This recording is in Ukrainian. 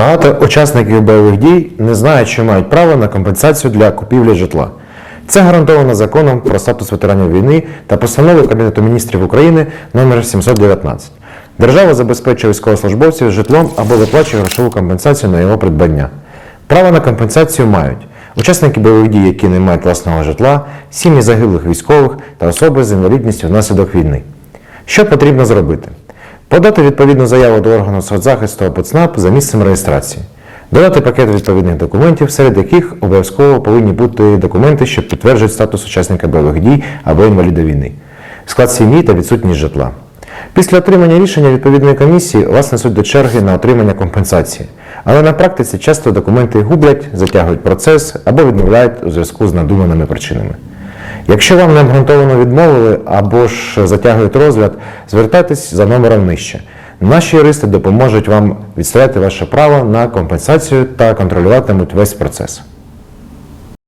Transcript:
Багато учасників бойових дій не знають, що мають право на компенсацію для купівлі житла. Це гарантовано законом про статус ветеранів війни та постановою Кабінету міністрів України номер 719. Держава забезпечує військовослужбовців житлом або виплачує грошову компенсацію на його придбання. Право на компенсацію мають учасники бойових дій, які не мають власного житла, сім'ї загиблих військових та особи з інвалідністю внаслідок війни. Що потрібно зробити? Подати відповідну заяву до органу соцзахисту або ЦНАП за місцем реєстрації. Додати пакет відповідних документів, серед яких обов'язково повинні бути документи, що підтверджують статус учасника бойових дій або інваліда війни, склад сім'ї та відсутність житла. Після отримання рішення відповідної комісії вас несуть до черги на отримання компенсації. Але на практиці часто документи гублять, затягують процес або відмовляють у зв'язку з надуманими причинами. Якщо вам необґрунтовано відмовили або ж затягують розгляд, звертайтесь за номером нижче. Наші юристи допоможуть вам відстояти ваше право на компенсацію та контролюватимуть весь процес.